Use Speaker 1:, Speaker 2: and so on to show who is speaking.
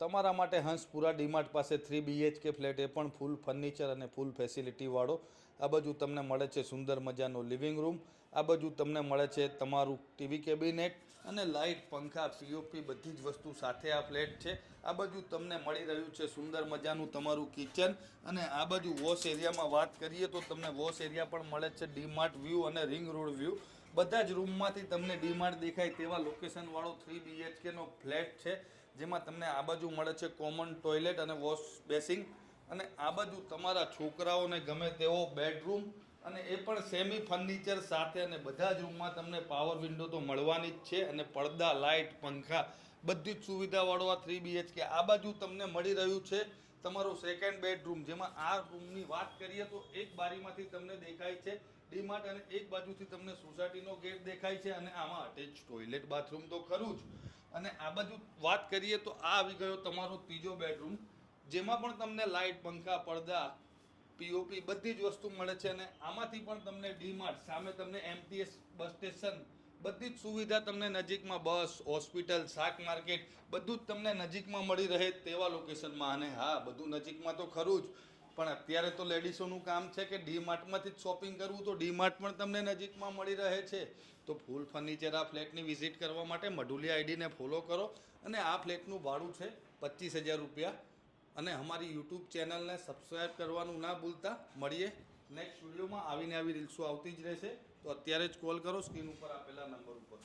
Speaker 1: તમારા માટે હંસપુરા ડીમાર્ટ પાસે થ્રી બીએચકે ફ્લેટ, એ પણ ફૂલ ફર્નિચર અને ફૂલ ફેસિલિટીવાળો આ બાજુ તમને મળે છે સુંદર મજાનો લિવિંગ રૂમ આ બાજુ તમને મળે છે તમારું ટીવી કેબિનેટ અને લાઇટ પંખા પીઓપી બધી જ વસ્તુ સાથે આ ફ્લેટ છે. આ બાજુ તમને મળી રહ્યું છે સુંદર મજાનું તમારું કિચન અને આ બાજુ વોશ એરિયામાં વાત કરીએ તો તમને વોશ એરિયા પણ મળે છે ડીમાર્ટ વ્યૂ અને રિંગ રોડ વ્યૂ બધા જ રૂમમાંથી તમને ડીમાર્ટ દેખાય તેવા લોકેશનવાળો થ્રી બીએચકેનો ફ્લેટ છે, જેમાં તમને આ બાજુ મળે છે કોમન ટોયલેટ અને વોશ બેસિંગ અને આ બાજુ તમારા છોકરાઓને ગમે તેવો બેડરૂમ અને એ પણ સેમી ફર્નિચર સાથે અને બધા જ રૂમમાં તમને પાવર વિન્ડો તો મળવાની જ છે અને પડદા લાઇટ પંખા, બધી જ સુવિધાવાળો આ થ્રી બીએચકે આ બાજુ તમને મળી રહ્યું છે તમારો સેકન્ડ બેડરૂમ જેમાં આ રૂમની વાત કરીએ તો એક બારીમાંથી તમને દેખાય છે, ડીમાર્ટ અને એક બાજુથી તમને સોસાયટીનો ગેટ દેખાય છે અને આમાં અટેચ ટોયલેટ બાથરૂમ તો ખરું જ. અને આ બાજુ વાત કરીએ તો આ આવી ગયો તમારો ત્રીજો બેડરૂમ જેમાં પણ તમને લાઇટ પંખા, પડદા પીઓપી બધી જ વસ્તુ મળે છે અને આમાંથી પણ તમને ડીમાર્ટ, સામે તમને એમટીએસ બસ સ્ટેશન બધી જ સુવિધા તમને નજીકમાં બસ, હોસ્પિટલ, શાક માર્કેટ બધું જ તમને નજીકમાં મળી રહે તેવા લોકેશનમાં. અને હા, બધું નજીકમાં તો ખરું જ, પણ અત્યારે તો લેડીસોનું કામ છે કે ડીમાર્ટમાંથી જ શોપિંગ કરવું તો ડીમાર્ટ પણ તમને નજીકમાં મળી રહે છે. તો ફૂલ ફર્નિચર આ ફ્લેટની વિઝિટ કરવા માટે મઢુલી આઈડીને ફોલો કરો. અને આ ફ્લેટનું ભાડું છે પચીસ હજાર રૂપિયા. અને અમારી યુટ્યુબ ચેનલને સબસ્ક્રાઈબ કરવાનું ના ભૂલતા. મળીએ. નેક્સ્ટ વિડીયોમાં આવીને આવી રીલ્સો આવતી જ રહેશે. તો અત્યારે જ કોલ કરો સ્ક્રીન ઉપર આપેલા નંબર ઉપર.